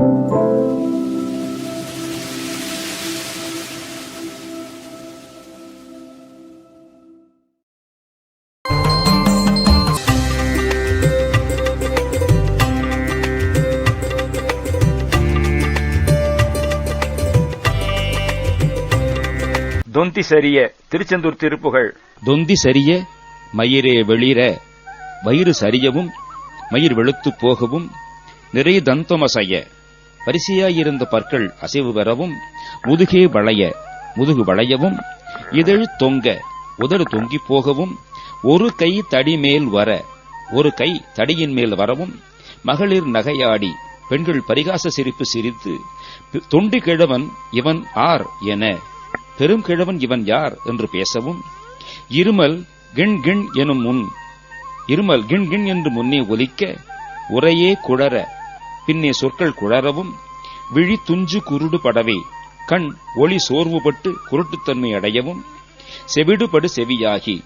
தொந்தி சரிய திருச்செந்தூர் திருப்புகள். தொந்தி சரிய மயிரே வெளிர வயிறு சரியவும் மயிர் வெளுத்துப் போகவும் நிறை தந்தமசைய. வரிசையாயிருந்த பற்கள் அசைவு பெறவும் முதுகே வளைய முதுகு வளையவும் இதழ் தொங்க உதடு தொங்கி போகவும் ஒரு கை தடி மேல் வர ஒரு கை தடியின் மேல் வரவும் மகளிர் நகையாடி பெண்கள் பரிகாச சிரிப்பு சிரித்து தொண்டு கிழவன் இவன் ஆர் என பெரும் கிழவன் இவன் யார் என்று பேசவும் இருமல் கிண் கிண் எனும் முன் இருமல் கிண் கிண் என்று முன்னே ஒலிக்க உரையே குழற பின்னே சொற்கள் குழறவும் விழி துஞ்சு குருடு படவே கண் ஒளி சோர்வுபட்டு குருட்டுத்தன்மை அடையவும் செவிடுபடு செவியாகி.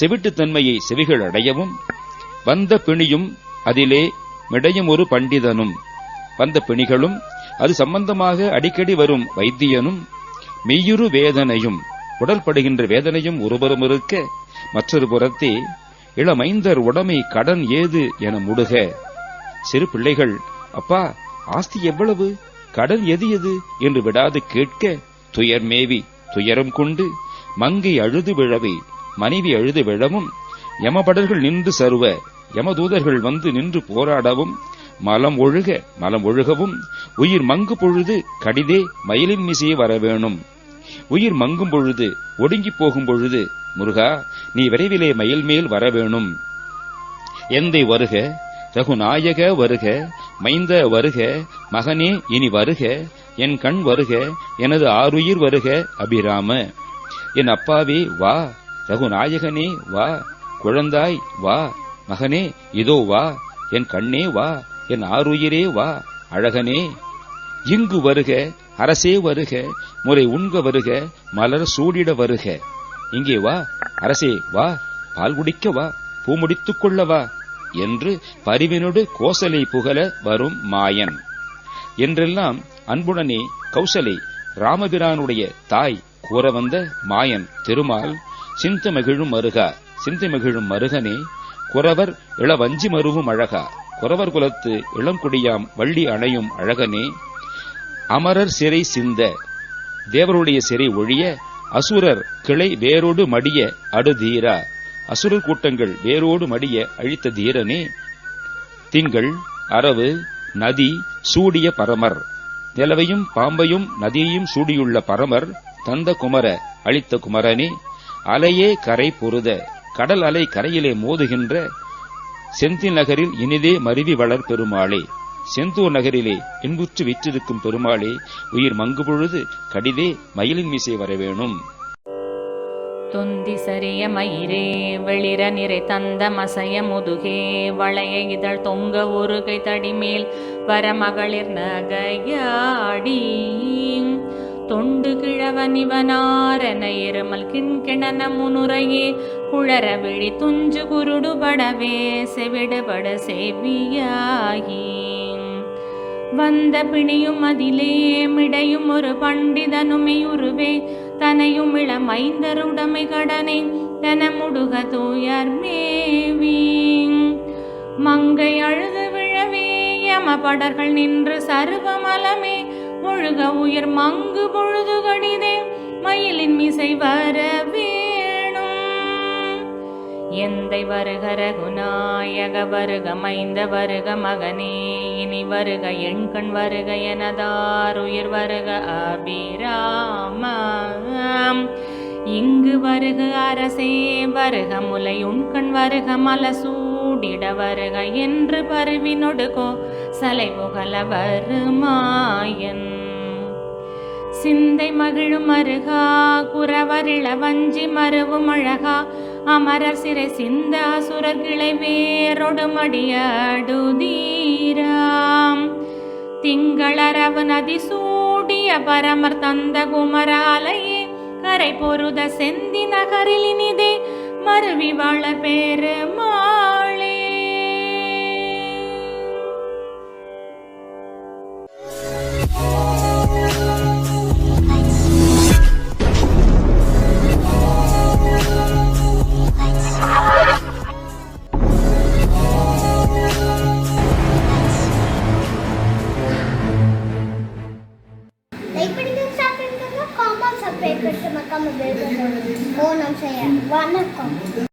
செவிட்டுத்தன்மையை செவிகள் அடையவும் வந்த பிணியும் அதிலே மிடையும் ஒரு பண்டிதனும். வந்த பிணிகளும் அது சம்பந்தமாக அடிக்கடி வரும் வைத்தியனும் மெய்யுறு வேதனையும் உடல்படுகின்ற வேதனையும் ஒருபுறம் இருக்க மற்றொரு புறத்தே இளமைந்தர் உடமை கடன் ஏது என முடுக. சிறு பிள்ளைகள் அப்பா ஆஸ்தி எவ்வளவு? கடன் எது எது? என்று விடாது கேட்க துயர் மேவி துயரம் கொண்டு மங்கை அழுது விழவே மனைவி அழுது விழவும் யமபடர்கள் நின்று சருவ யமதூதர்கள் வந்து நின்று போராடவும் மலம் ஒழுக மலம் ஒழுகவும் உயிர் மங்கு பொழுது கடிதே மயிலின் மிசையே வரவேணும் உயிர் மங்கும் பொழுது ஒடுங்கிப் போகும் பொழுது முருகா நீ விரைவிலே மயில் மேல் வரவேணும் எந்தை வருக? ரகுநாயக வருக மைந்த வருக மகனே இனி வருக என் கண் வருக எனது ஆருயிர் வருக அபிராம. என் அப்பாவே வா ரகுநாயகனே வா குழந்தாய் வா மகனே இதோ வா என் கண்ணே வா என் ஆருயிரே வா அழகனே. இங்கு வருக அரசே வருக முறை உண்க வருக மலர் சூடிட வருக. இங்கே வா அரசே வா பால் குடிக்க வா பூ முடித்துக் கொள்ள வா. என்று பரிவினோடு கோசலை புகழ வரும் மாயன். என்றெல்லாம் அன்புடனே கௌசலை ராமபிரானுடைய தாய் கூற வந்த மாயன் திருமால் சிந்த மகிழும் மருகா சிந்து மகிழும் மருகனே குறவர் இளவஞ்சி மருவும் அழகா குறவர் குலத்து இளங்குடியாம் வள்ளி அணையும் அழகனே அமரர் சிறை சிந்த தேவருடைய சிறை ஒழிய அசுரர் கிளை வேரோடு மடிய அடுதீரா அசுரர் கூட்டங்கள் வேரோடு மடிய அழித்த தீரனே. திங்கள் அரவு நதி சூடிய பரமர். நிலவையும் பாம்பையும் நதியையும் சூடியுள்ள பரமர் தந்த குமர அழித்த குமரனே. அலையே கரை பொருத கடல் அலை கரையிலே மோதுகின்ற செந்தி நகரில் இனிதே மருவி வளர் பெருமாளே. செந்தூர் நகரிலே இன்புற்று விற்றிருக்கும் பெருமாளே உயிர் மங்கு பொழுது கடிதே மயிலின் மீசை வரவேணும் துந்தி சரிய மயிரே வெளிர நிறை தந்த மசைய முதுகே வளைய இதழ் தொங்க ஒரு கை தடிமேல் வர மகளிர் நகையாடி. தொண்டு கிழவன் இவனாரன இருமல் கிண்கிணன முனுரையே குழற விழி துஞ்சு குருடுபடவே செவிடுபட செவியாகி. வந்த பிணியும் அதிலே மிடையும் ஒரு பண்டிதனுமே உருவே தனையும் இளமைந்தருடமை கடனை தன முடுக தூயர் மேவி மங்கை அழுது விழவே யமபடர்கள் நின்று சருவமலமே ஒழுக உயிர் மங்கு பொழுது கடிதே மயிலின் மிசை வரவே எந்தை வருக ரகுநாயக வருக மைந்த வருக மகனே இனி வருக எண்கண் வருக எனதாருயிர் வருக அபிராம இங்கு வருக அரசே வருக முலை உண்கண் வருக மலசூடிட வருக என்று பருவி நொடுகோ சலை புகழ வருமாயன். சிந்தை மகிழும் அருகா குறவரிள வஞ்சி மருவும் அழகா அமரர் சிறை சிந்த அசுரர் கிளை வேரொடு மடியடுதீராம் திங்களரவு நதி சூடிய பரமர் தந்த குமராலையே கரை பொருத செந்தி நகரில் இனிதே மருவி வாழ பெருமாளே. சப்ஸ்கிரைப் 안할 거.